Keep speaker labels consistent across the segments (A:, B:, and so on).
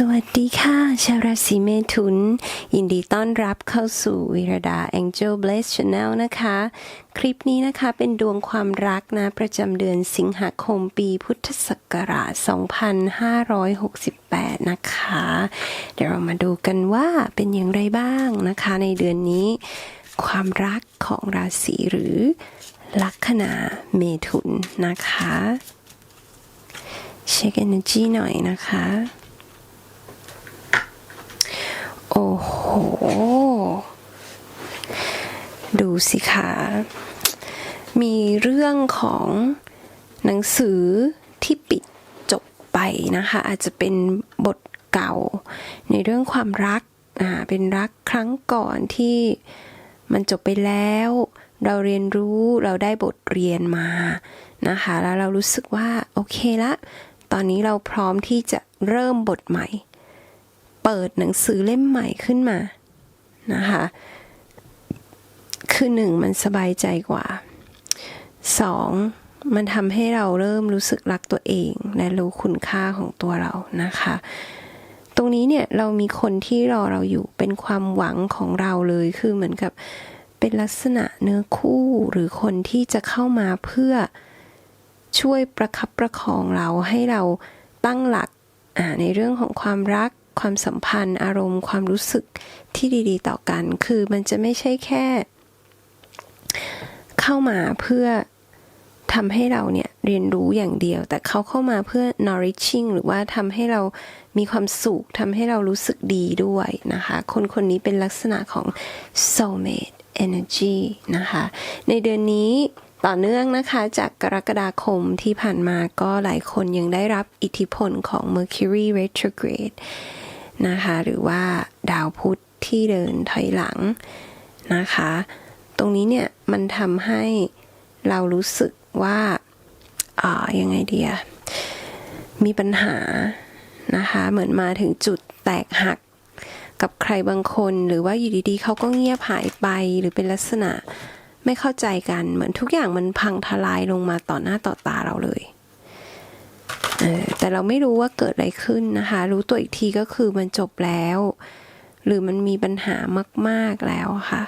A: สวัสดีค่ะ ชาวราศีเมถุน ยินดีต้อนรับเข้าสู่วิรดา Angel Bless Channel นะคะ คลิปนี้นะคะเป็นดวงความรักนะประจำเดือนสิงหาคมปีพุทธศักราช 2568 นะคะ เดี๋ยวเรามาดูกันว่าเป็นอย่างไรบ้างนะคะ ในเดือนนี้ ความรักของราศีหรือลัคนาเมถุนนะคะ เช็ค energy หน่อยนะคะ โอ้โห ดูสิคะ มีเรื่องของหนังสือที่ปิดจบไปนะคะ อาจจะเป็นบทเก่า ในเรื่องความรักอ่าเป็นรักครั้งก่อนที่มันจบไปแล้ว เราเรียนรู้เราได้บทเรียนมานะคะ แล้วเรารู้สึกว่าโอเคละ ตอนนี้เราพร้อมที่จะเริ่มบทใหม่ เปิดหนังสือเล่มใหม่ขึ้นมานะคะ คือหนึ่งมันสบายใจกว่าสองมันทำให้เราเริ่มรู้สึกรักตัวเอง และรู้คุณค่าของตัวเรานะคะ ตรงนี้เนี่ยเรามีคนที่รอเราอยู่เป็นความหวังของเราเลยคือเหมือนกับเป็นลักษณะเนื้อคู่หรือคนที่จะเข้ามาเพื่อช่วยประคับประคองเราให้เราตั้งหลักในเรื่องของความรัก ความสัมพันธ์ อารมณ์ ความรู้สึกที่ดีๆ ต่อกัน คือมันจะไม่ใช่แค่ เข้ามาเพื่อทำให้เราเนี่ยเรียนรู้อย่างเดียว แต่เขาเข้ามาเพื่อ nourishing หรือว่าทำให้เรามีความสุขทำให้เรารู้สึกดีด้วยนะคะ คนคนนี้เป็นลักษณะของ soulmate energy นะคะ ในเดือนนี้ต่อเนื่องนะคะจากกรกฎาคมที่ผ่านมาก็หลายคนยังได้รับอิทธิพลของ Mercury retrograde นะคะ หรือว่าดาวพุธที่เดินถอยหลังนะคะ ตรงนี้เนี่ยมันทำให้เรารู้สึกว่าอ่ายังไงเดียมีปัญหานะคะ เหมือนมาถึงจุดแตกหักกับใครบางคน หรือว่าอยู่ดีๆเขาก็เงียบหายไปหรือเป็นลักษณะไม่เข้าใจกันเหมือนทุกอย่างมันพังทลายลงมาต่อหน้าต่อตาเราเลย แต่เราไม่รู้ว่าเกิดอะไรขึ้นนะคะ รู้ตัวอีกทีก็คือมันจบแล้ว หรือมันมีปัญหามาก ๆแล้วค่ะ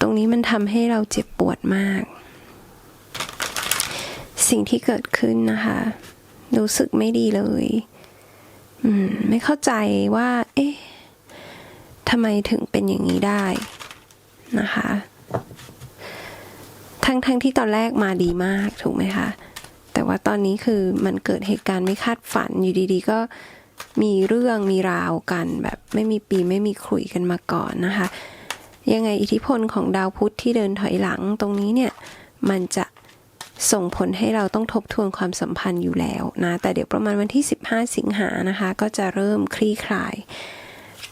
A: ตรงนี้มันทำให้เราเจ็บปวดมาก สิ่งที่เกิดขึ้นนะคะ รู้สึกไม่ดีเลยอืมไม่เข้าใจว่า เอ๊ะทำไมถึงเป็นอย่างนี้ได้นะคะ ทั้งๆทที่ตอนแรกมาดีมากถูกไหมคะ แต่ว่าตอนนี้คือมันเกิดเหตุการณ์ไม่คาดฝันอยู่ดีๆ ก็มีเรื่องมีราวกันแบบไม่มีปีไม่มีขลุยกันมาก่อนนะคะ ยังไงอิทธิพลของดาวพุธที่เดินถอยหลังตรงนี้เนี่ยมันจะส่งผลให้เราต้องทบทวนความสัมพันธ์อยู่แล้วนะ แต่เดี๋ยวประมาณวันที่ 15 สิงหานะคะ ก็จะเริ่มคลี่คลาย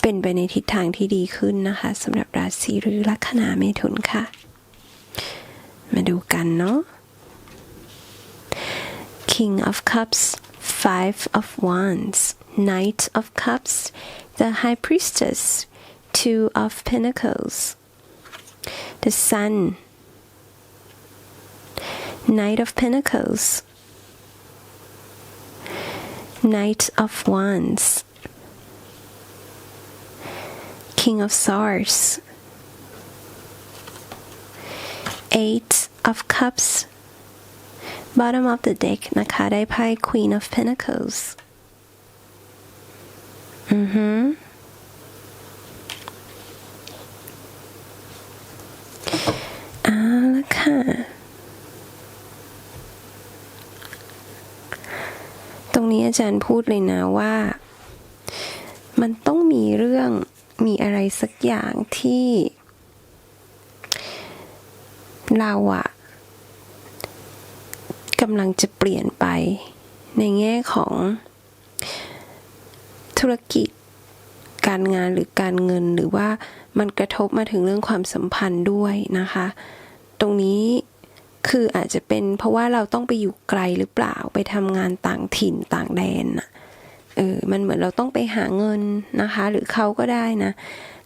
A: เป็นไปในทิศทางที่ดีขึ้นนะคะสำหรับราศีหรือลัคนาเมถุนค่ะ มาดูกันเนาะ King of Cups, Five of Wands, Knight of Cups, the High Priestess, Two of Pentacles, the Sun, Knight of Pentacles, Knight of Wands, King of Swords, Eight of Cups, bottom of the deck นะคะ ได้ไพ่ Queen of Pentacles อือฮึเอาละค่ะ ตรงนี้อาจารย์พูดเลยนะว่า มันต้องมีเรื่องมีอะไรสักอย่างที่ เราอะ กำลังจะเปลี่ยนไป ในแง่ของ ธุรกิจ การงานหรือการเงินหรือว่ามันกระทบมาถึงเรื่องความสัมพันธ์ด้วยนะคะ ตรงนี้คืออาจจะเป็นเพราะว่าเราต้องไปอยู่ไกลหรือเปล่าไปทำงานต่างถิ่นต่างแดนอะเออ มันเหมือนเราต้องไปหาเงินนะคะ หรือเขาก็ได้นะ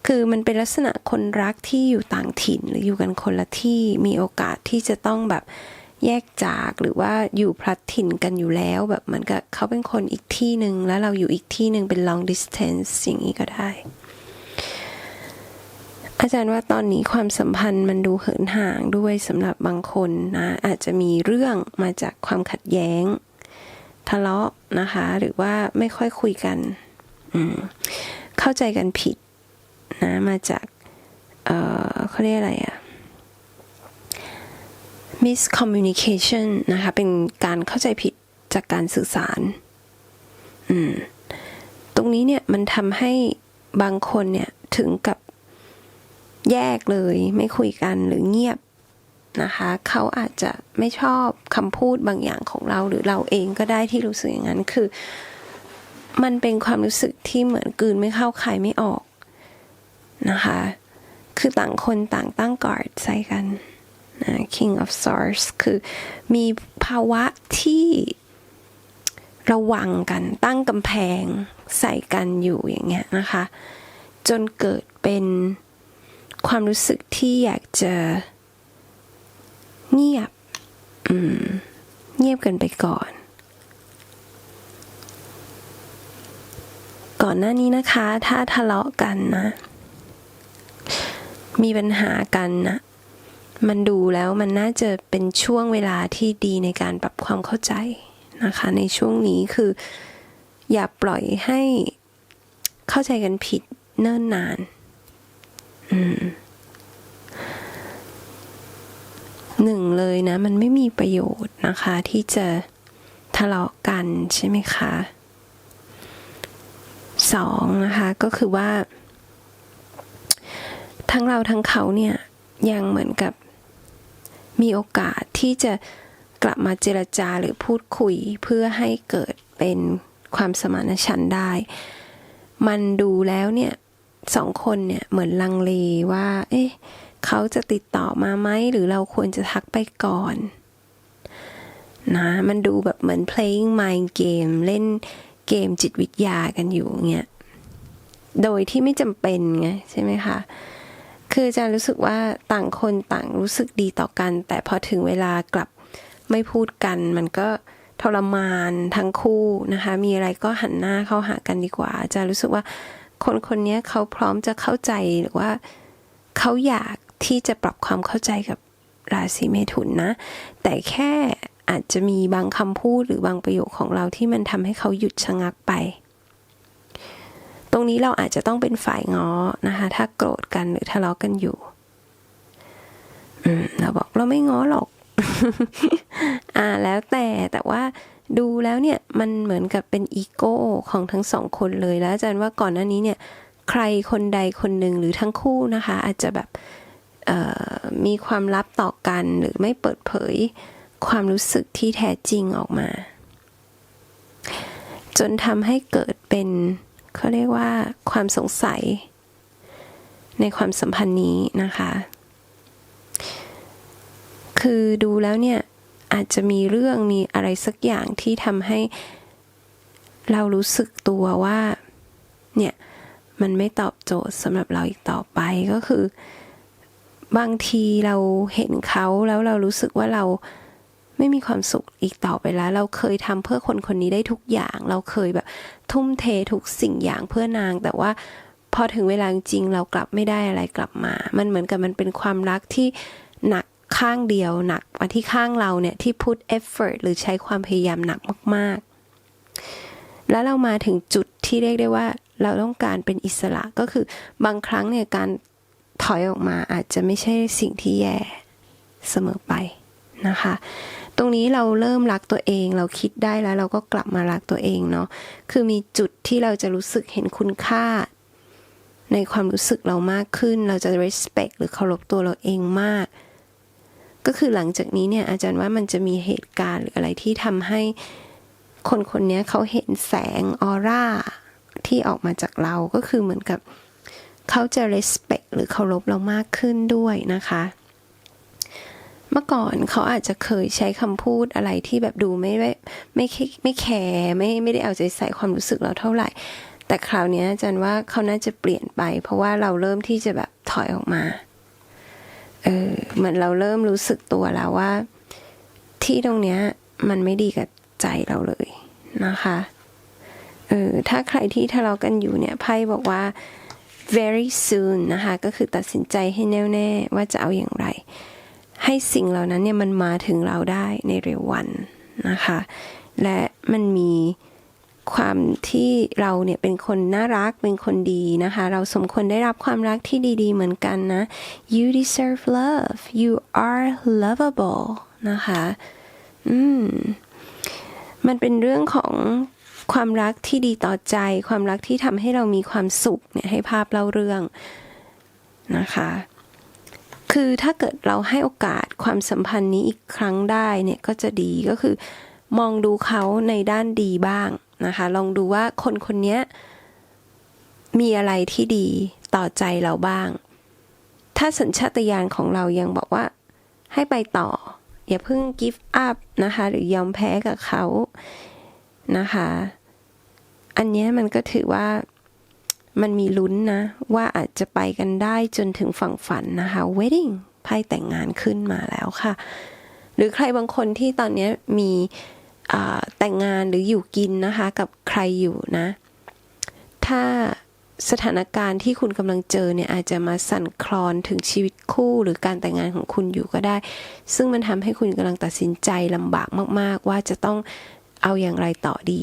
A: คือมันเป็นลักษณะคนรักที่อยู่ต่างถิ่นหรืออยู่กันคนละที่ มีโอกาสที่จะต้องแบบ แยกจากหรือว่าอยู่พลัดถิ่นกันอยู่แล้วแบบเหมือนกับเขาเป็นคนอีกที่หนึ่งแล้วเราอยู่อีกที่หนึ่งเป็น long distance อย่างนี้ก็ได้ อาจารย์ว่าตอนนี้ความสัมพันธ์มันดูเหินห่างด้วยสำหรับบางคนนะอาจจะมีเรื่องมาจากความขัดแย้ง ทะเลาะนะคะ หรือว่าไม่ค่อยคุยกันเข้าใจกันผิดนะมาจากเเขาเรียกอะไรอะ miscommunication นะคะ เป็นการเข้าใจผิดจากการสื่อสาร อืม ตรงนี้เนี่ยมันทำให้บางคนเนี่ยถึงกับแยกเลย ไม่คุยกันหรือเงียบนะคะ เขาอาจจะไม่ชอบคำพูดบางอย่างของเราหรือเราเองก็ได้ที่รู้สึกอย่างนั้น คือ มันเป็นความรู้สึกที่เหมือนกืนไม่เข้าคายไม่ออกนะคะ คือต่างคนต่างตั้งการ์ดใส่กัน นะ King of Swords คือมีภาวะที่ระวังกันตั้งกำแพงใส่กันอยู่อย่างเงี้ยนะคะ จนเกิดเป็นความรู้สึกที่อยากจะเงียบเงียบกันไปก่อน ก่อนหน้านี้นะคะ ถ้าทะเลาะกันนะ มีปัญหากันนะ มันดูแล้วมันน่าจะเป็นช่วงเวลาที่ดีในการปรับความเข้าใจนะคะ ในช่วงนี้คือ อย่าปล่อยให้เข้าใจกันผิดเนิ่นนาน อืมหนึ่งเลยนะ มันไม่มีประโยชน์นะคะ ที่จะทะเลาะกันใช่ไหมคะสองนะคะ ก็คือว่า ทั้งเราทั้งเขาเนี่ยยังเหมือนกับ มีโอกาสที่จะกลับมาเจรจาหรือพูดคุยเพื่อให้เกิดเป็นความสมานฉันท์ได้ มันดูแล้วเนี่ยสองคนเนี่ยเหมือนลังเลว่า เอ๊ะเขาจะติดต่อมาไหมหรือเราควรจะทักไปก่อนนะมันดูแบบเหมือน playing mind game เล่นเกมจิตวิทยากันอยู่เงี้ย โดยที่ไม่จำเป็นไงใช่ไหมคะ คืออาจารย์รู้สึกว่าต่างคนต่างรู้สึกดีต่อกัน แต่พอถึงเวลากลับไม่พูดกัน มันก็ทรมานทั้งคู่นะคะ มีอะไรก็หันหน้าเข้าหากันดีกว่าจารย์รู้สึกว่าคนคนนี้เขาพร้อมจะเข้าใจหรือว่าเขาอยากที่จะปรับความเข้าใจกับราศีเมถุนนะ แต่แค่อาจจะมีบางคำพูดหรือบางประโยคของเราที่มันทำให้เขาหยุดชะงักไป ตรงนี้เราอาจจะต้องเป็นฝ่ายง้อนะคะ ถ้าโกรธกันหรือทะเลาะกันอยู่เราบอกเราไม่ง้อหรอก อ่าแล้วแต่แต่ว่าดูแล้วเนี่ยมันเหมือนกับเป็นอีโก้ของทั้งสองคนเลยแล้วอาจารย์ว่าก่อนหน้านี้เนี่ย ใครคนใดคนหนึ่งหรือทั้งคู่นะคะ อาจจะแบบมีความลับต่อกันหรือไม่เปิดเผยความรู้สึกที่แท้จริงออกมา จนทำให้เกิดเป็น เขาเรียกว่าความสงสัย ในความสัมพันธ์นี้นะคะ คือดูแล้วเนี่ยอาจจะมีเรื่องมีอะไรสักอย่างที่ทำให้เรารู้สึกตัวว่า เนี่ย มันไม่ตอบโจทย์สำหรับเราอีกต่อไปก็คือ บางทีเราเห็นเขาแล้วเรารู้สึกว่าเรา ไม่มีความสุขอีกต่อไปแล้ว เราเคยทำเพื่อคนคนนี้ได้ทุกอย่าง เราเคยแบบทุ่มเททุกสิ่งอย่างเพื่อนาง แต่ว่าพอถึงเวลาจริงเรากลับไม่ได้อะไรกลับมา มันเหมือนกับมันเป็นความรักที่หนักข้างเดียวหนักมาที่ข้างเราเนี่ยที่พุท effort หรือใช้ความพยายามหนักมากๆ แล้วเรามาถึงจุดที่เรียกได้ว่าเราต้องการเป็นอิสระก็คือบางครั้งเนี่ยการถอยออกมาอาจจะไม่ใช่สิ่งที่แย่เสมอไปนะคะ ตรงนี้เราเริ่มรักตัวเอง เราคิดได้แล้วเราก็กลับมารักตัวเองเนาะคือมีจุดที่เราจะรู้สึกเห็นคุณค่า ในความรู้สึกเรามากขึ้น เราจะ respect หรือเคารพตัวเราเองมาก ก็คือหลังจากนี้เนี่ยอาจารย์ว่ามันจะมีเหตุการณ์หรืออะไรที่ทำให้คนคนนี้เขาเห็นแสงออร่าที่ออกมาจากเราก็คือเหมือนกับเขาจะ respect หรือเคารพเรามากขึ้นด้วยนะคะ เมื่อก่อนเขาอาจจะเคยใช้คำพูดอะไรที่แบบดูไม่ไม่ไม่ไม่แคร์ไม่ไม่ได้เอาใจใส่ความรู้สึกเราเท่าไหร่ แต่คราวนี้อาจารย์ว่าเขาน่าจะเปลี่ยนไป เพราะว่าเราเริ่มที่จะแบบถอยออกมาเออเหมือนเราเริ่มรู้สึกตัวแล้วว่า ที่ตรงเนี้ยมันไม่ดีกับใจเราเลยนะคะเออถ้าใครที่ทะเลาะกันอยู่เนี่ยไพ่บอกว่า very soon นะคะ ก็คือตัดสินใจให้แน่วแน่ว่าจะเอาอย่างไร ให้สิ่งเหล่านั้นเนี่ยมันมาถึงเราได้ในเร็ววันนะคะ และมันมีความที่เราเนี่ยเป็นคนน่ารักเป็นคนดีนะคะ เราสมควรได้รับความรักที่ดีๆ เหมือนกันนะ you deserve love you are lovable นะคะ อืม มันเป็นเรื่องของความรักที่ดีต่อใจ ความรักที่ทำให้เรามีความสุขเนี่ยให้ภาพเล่าเรื่องนะคะ คือถ้าเกิดเราให้โอกาสความสัมพันธ์นี้อีกครั้งได้เนี่ยก็จะดีก็คือ มองดูเขาในด้านดีบ้างนะคะ ลองดูว่าคนคนนี้มีอะไรที่ดีต่อใจเราบ้าง ถ้าสัญชาตญาณของเรายังบอกว่าให้ไปต่อ อย่าเพิ่ง give up นะคะ หรือยอมแพ้กับเขานะคะ อันนี้มันก็ถือว่า มันมีลุ้นนะ ว่าอาจจะไปกันได้จนถึงฝั่งฝันนะคะ wedding ไพ่แต่งงานขึ้นมาแล้วค่ะ หรือใครบางคนที่ตอนนี้มีแต่งงานหรืออยู่กินนะคะ กับใครอยู่นะ ถ้าสถานการณ์ที่คุณกำลังเจอเนี่ยอาจจะมาสั่นคลอนถึงชีวิตคู่หรือการแต่งงานของคุณอยู่ก็ได้ ซึ่งมันทำให้คุณกำลังตัดสินใจลำบากมาก ๆ ว่าจะต้อง เอาอย่างไรต่อดี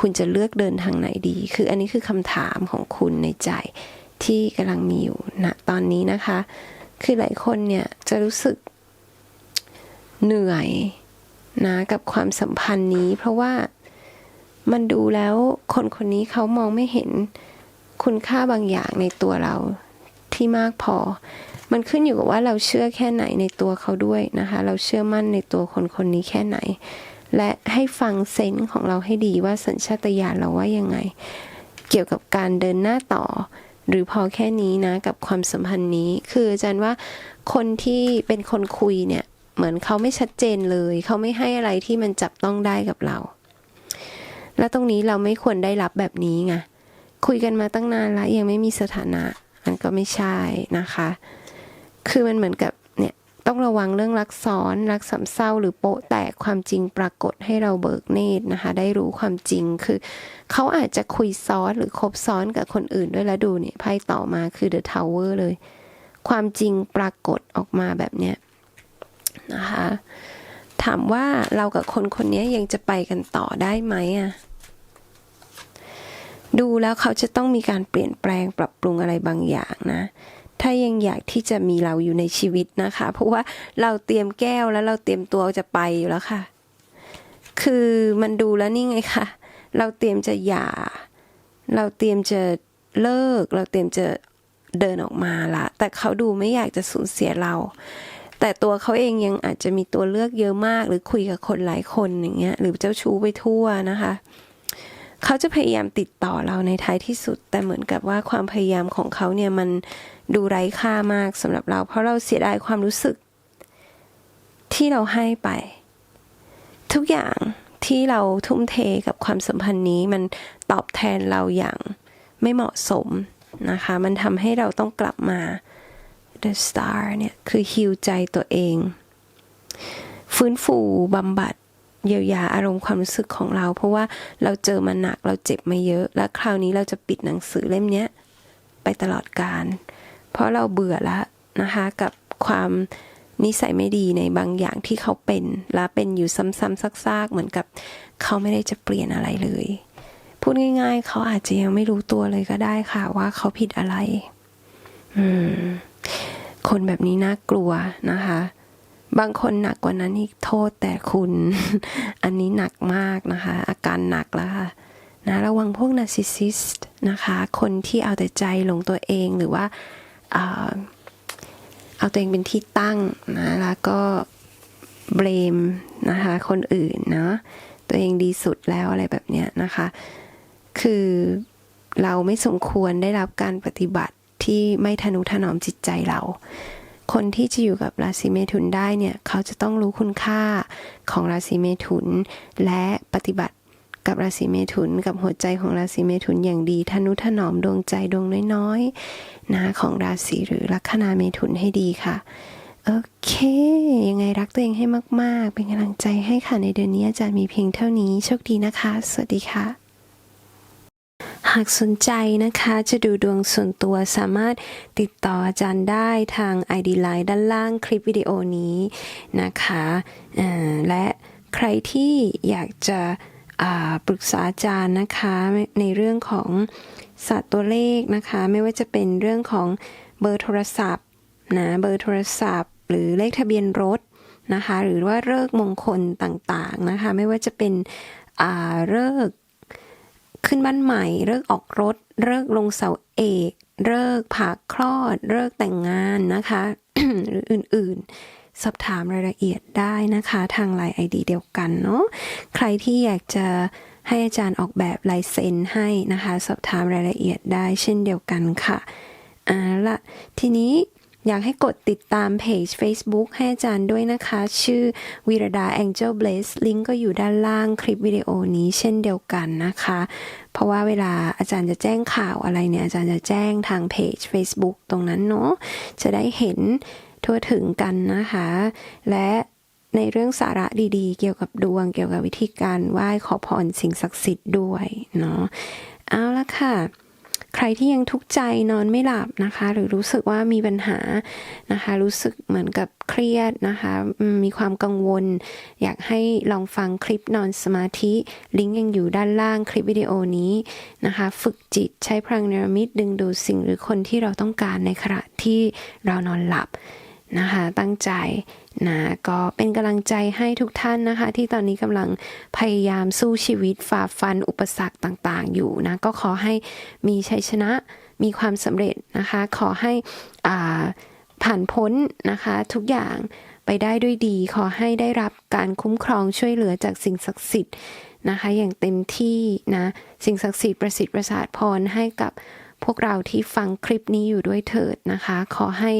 A: คุณจะเลือกเดินทางไหนดี คืออันนี้คือคำถามของคุณในใจที่กำลังมีอยู่ณตอนนี้นะคะ คือหลายคนเนี่ยจะรู้สึกเหนื่อยนะกับความสัมพันธ์นี้ เพราะว่ามันดูแล้วคนคนนี้เขามองไม่เห็นคุณค่าบางอย่างในตัวเราที่มากพอ มันขึ้นอยู่กับว่าเราเชื่อแค่ไหนในตัวเขาด้วยนะคะ เราเชื่อมั่นในตัวคนคนนี้แค่ไหน และให้ฟังเซนส์ของเราให้ดีว่าสัญชาตญาณเราว่ายังไง เกี่ยวกับการเดินหน้าต่อ หรือพอแค่นี้นะกับความสัมพันธ์นี้ คืออาจารย์ว่าคนที่เป็นคนคุยเนี่ย เหมือนเขาไม่ชัดเจนเลย เขาไม่ให้อะไรที่มันจับต้องได้กับเรา แล้วตรงนี้เราไม่ควรได้รับแบบนี้ไงคุยกันมาตั้งนานแล้วยังไม่มีสถานะ มันก็ไม่ใช่นะคะ คือมันเหมือนกับ ต้องระวังเรื่องรักซ้อนรักสามเศร้าหรือโปะแตกความจริงปรากฏให้เราเบิกเนตรนะคะ ได้รู้ความจริงคือ เขาอาจจะคุยซ้อนหรือคบซ้อนกับคนอื่นด้วยแล้วดูเนี่ยไพ่ต่อมาคือ The Tower เลย ความจริงปรากฏออกมาแบบเนี้ยนะคะ ถามว่าเรากับคนคนนี้ยังจะไปกันต่อได้ไหมอะดูแล้วเขาจะต้องมีการเปลี่ยนแปลงปรับปรุงอะไรบางอย่างนะ ถ้ายังอยากที่จะมีเราอยู่ในชีวิตนะคะ เพราะว่าเราเตรียมแก้วแล้วเราเตรียมตัวจะไปอยู่แล้วค่ะ คือมันดูแล้วนี่ไงคะเราเตรียมจะหย่า เราเตรียมจะเลิก เราเตรียมจะเดินออกมาละ แต่เขาดูไม่อยากจะสูญเสียเรา แต่ตัวเขาเองยังอาจจะมีตัวเลือกเยอะมาก หรือคุยกับคนหลายคนอย่างเงี้ย หรือเจ้าชู้ไปทั่วนะคะ เขาจะพยายามติดต่อเราในท้ายที่สุด แต่เหมือนกับว่าความพยายามของเขาเนี่ยมัน ดูไร้ค่ามากสำหรับเรา เพราะเราเสียดายความรู้สึก ที่เราให้ไป ทุกอย่างที่เราทุ่มเทกับความสัมพันธ์นี้มันตอบแทนเราอย่างไม่เหมาะสมนะคะ มันทำให้เราต้องกลับมา The Star เนี่ยคือฮิวใจตัวเอง ฟื้นฟูบำบัดเยียวยาอารมณ์ความรู้สึกของเรา เพราะว่าเราเจอมาหนักเราเจ็บมาเยอะ และคราวนี้เราจะปิดหนังสือเล่มนี้ไปตลอดการ เพราะเราเบื่อแล้วนะคะกับความนิสัยไม่ดีในบางอย่างที่เขาเป็น และเป็นอยู่ซ้ำๆซากๆ เหมือนกับเขาไม่ได้จะเปลี่ยนอะไรเลย พูดง่าย ๆ เขาอาจจะยังไม่รู้ตัวเลยก็ได้ค่ะว่าเขาผิดอะไร อืม คนแบบนี้น่ากลัวนะคะ บางคนหนักกว่านั้นอีกโทษแต่คุณ อันนี้หนักมากนะคะ อาการหนักแล้วค่ะนะระวังพวกนาร์ซิสซิสต์นะคะ คนที่เอาแต่ใจหลงตัวเองหรือว่า เอาตัวเองเป็นที่ตั้งนะแล้วก็เบรมนะคะคนอื่นเนาะตัวเองดีสุดแล้วอะไรแบบเนี้ยนะคะ คือเราไม่สมควรได้รับการปฏิบัติที่ไม่ทนุถนอมจิตใจเรา คนที่จะอยู่กับราศีเมถุนได้เนี่ย เขาจะต้องรู้คุณค่าของราศีเมถุน และปฏิบัติ กับราศีเมถุนกับหัวใจของราศีเมถุนอย่างดีทนุถนอมดวงใจดวงน้อยๆนะของราศีหรือลัคนาเมถุนให้ดีค่ะโอเค ยังไงรักตัวเองให้มาก ๆ เป็นกำลังใจให้ค่ะ ในเดือนนี้อาจารย์มีเพียงเท่านี้ โชคดีนะคะ สวัสดีค่ะ หากสนใจนะคะ จะดูดวงส่วนตัวสามารถติดต่ออาจารย์ได้ทาง ID Line ด้านล่างคลิปวิดีโอนี้นะคะ และใครที่อยากจะ ปรึกษาอาจารย์นะคะในเรื่องของศาสตร์ตัวเลขนะคะ ไม่ว่าจะเป็นเรื่องของเบอร์โทรศัพท์นะเบอร์โทรศัพท์ หรือเลขทะเบียนรถนะคะ หรือว่าเลิกมงคลต่างๆนะคะ ไม่ว่าจะเป็นเลิกขึ้นบ้านใหม่เลิกออกรถเลิกลงเสาเอกเลิกผ่าคลอดเลิกแต่งงานนะคะ หรืออื่นๆ สอบถามรายละเอียดได้นะคะ ทางไลน์ไอดีเดียวกันเนาะใครที่อยากจะให้อาจารย์ออกแบบลายเซ็นให้นะคะ สอบถามรายละเอียดได้เช่นเดียวกันค่ะอ่าละทีนี้อยากให้กดติดตามเพจ Facebook ให้อาจารย์ด้วยนะคะ ชื่อวีรดา Angel Bliss ลิงก์ก็อยู่ด้านล่างคลิปวิดีโอนี้เช่นเดียวกันนะคะ เพราะว่าเวลาอาจารย์จะแจ้งข่าวอะไรเนี่ย อาจารย์จะแจ้งทางเพจ Facebook ตรงนั้นเนาะจะได้เห็น ทั่วถึงกันนะคะ และในเรื่องสาระดีๆ เกี่ยวกับดวง เกี่ยวกับวิธีการไหว้ขอพรสิ่งศักดิ์สิทธิ์ด้วยเนาะเอาละค่ะใครที่ยังทุกข์ใจนอนไม่หลับนะคะ หรือรู้สึกว่ามีปัญหานะคะ รู้สึกเหมือนกับเครียดนะคะมมีความกังวล อยากให้ลองฟังคลิปนอนสมาธิ ลิงก์ยังอยู่ด้านล่างคลิปวิดีโอนี้นะคะ ฝึกจิตใช้พลังเนรมิตดึงดูดสิ่งหรือคนที่เราต้องการในขณะที่เรานอนหลับ นะคะ ตั้งใจนะก็เป็นกำลังใจให้ทุกท่านนะคะ ที่ตอนนี้กำลังพยายามสู้ชีวิตฝ่าฟันอุปสรรคต่างๆ อยู่นะ ก็ขอให้มีชัยชนะมีความสำเร็จนะคะ ขอให้อ่าผ่านพ้นนะคะทุกอย่างไปได้ด้วยดี ขอให้ได้รับการคุ้มครองช่วยเหลือจากสิ่งศักดิ์สิทธิ์นะคะ อย่างเต็มที่นะ สิ่งศักดิ์สิทธิ์ประสิทธิ์ประสาทพรให้กับ พวกเราที่ฟังคลิปนี้อยู่ด้วยเถิดนะคะ ขอให้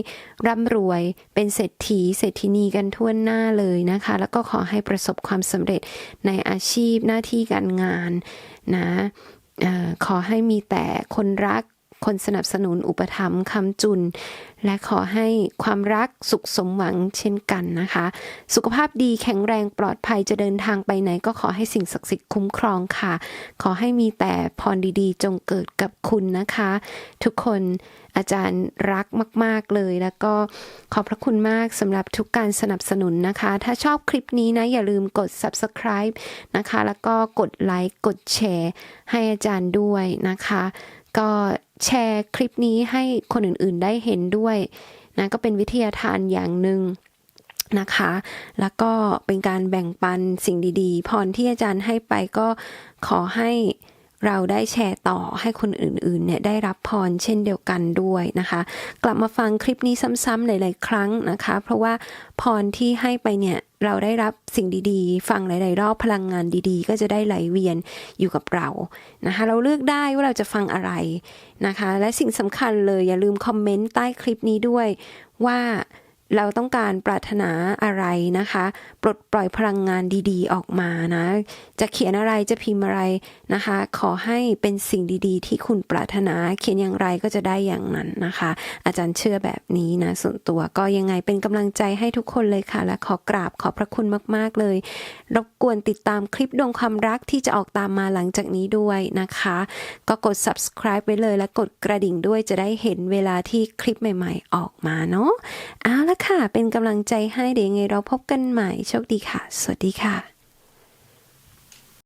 A: ร่ำรวยเป็นเศรษฐีเศรษฐินีกันทั่วหน้าเลยนะคะ แล้วก็ขอให้ประสบความสำเร็จในอาชีพหน้าที่การงานนะอขอให้มีแต่คนรัก คนสนับสนุนอุปถัมภ์คำจุน และขอให้ความรักสุขสมหวังเช่นกันนะคะ สุขภาพดีแข็งแรงปลอดภัยจะเดินทางไปไหน ก็ขอให้สิ่งศักดิ์สิทธิ์คุ้มครองค่ะ ขอให้มีแต่พรดีๆ จงเกิดกับคุณนะคะ ทุกคนอาจารย์รักมาก ๆ เลย แล้วก็ขอบพระคุณมากสำหรับทุกการสนับสนุนนะคะ ถ้าชอบคลิปนี้นะ อย่าลืมกด subscribe นะคะ แล้วก็กดไลค์ กดแชร์ให้อาจารย์ด้วยนะคะ ก็ แชร์คลิปนี้ให้คนอื่นๆได้เห็นด้วยนะก็เป็นวิทยาทานอย่างหนึ่งนะคะ แล้วก็เป็นการแบ่งปันสิ่งดีๆ พรที่อาจารย์ให้ไปก็ขอให้เราได้แชร์ต่อให้คนอื่นๆเนี่ยได้รับพรเช่นเดียวกันด้วยนะคะ กลับมาฟังคลิปนี้ซ้ำๆหลายๆครั้งนะคะ เพราะว่าพรที่ให้ไปเนี่ย เราได้รับสิ่งดีๆ ฟังหลาย ๆ รอบพลังงานดีๆ ก็จะได้ไหลเวียนอยู่กับเรานะคะเราเลือกได้ว่าเราจะฟังอะไรนะคะ และสิ่งสำคัญเลยอย่าลืมคอมเมนต์ใต้คลิปนี้ด้วยว่า เราต้องการปรารถนาอะไรนะคะ ปลดปล่อยพลังงานดีๆ ออกมานะ จะเขียนอะไรจะพิมพ์อะไรนะคะ ขอให้เป็นสิ่งดีๆ ที่คุณปรารถนาเขียนอย่างไรก็จะได้อย่างนั้นนะคะ อาจารย์เชื่อแบบนี้นะส่วนตัวก็ยังไงเป็นกำลังใจให้ทุกคนเลยค่ะ และขอกราบขอบพระคุณมาก ๆ เลย รบกวนติดตามคลิปดวงความรักที่จะออกตามมาหลังจากนี้ด้วยนะคะ ก็กด subscribe ไว้เลยและกดกระดิ่งด้วยจะได้เห็นเวลาที่คลิปใหม่ ๆ ออกมาเนาะเอาละค่ะ เป็นกำลังใจให้เดี๋ยวยังไงเราพบกันใหม่โชคดีค่ะ สวัสดีค่ะ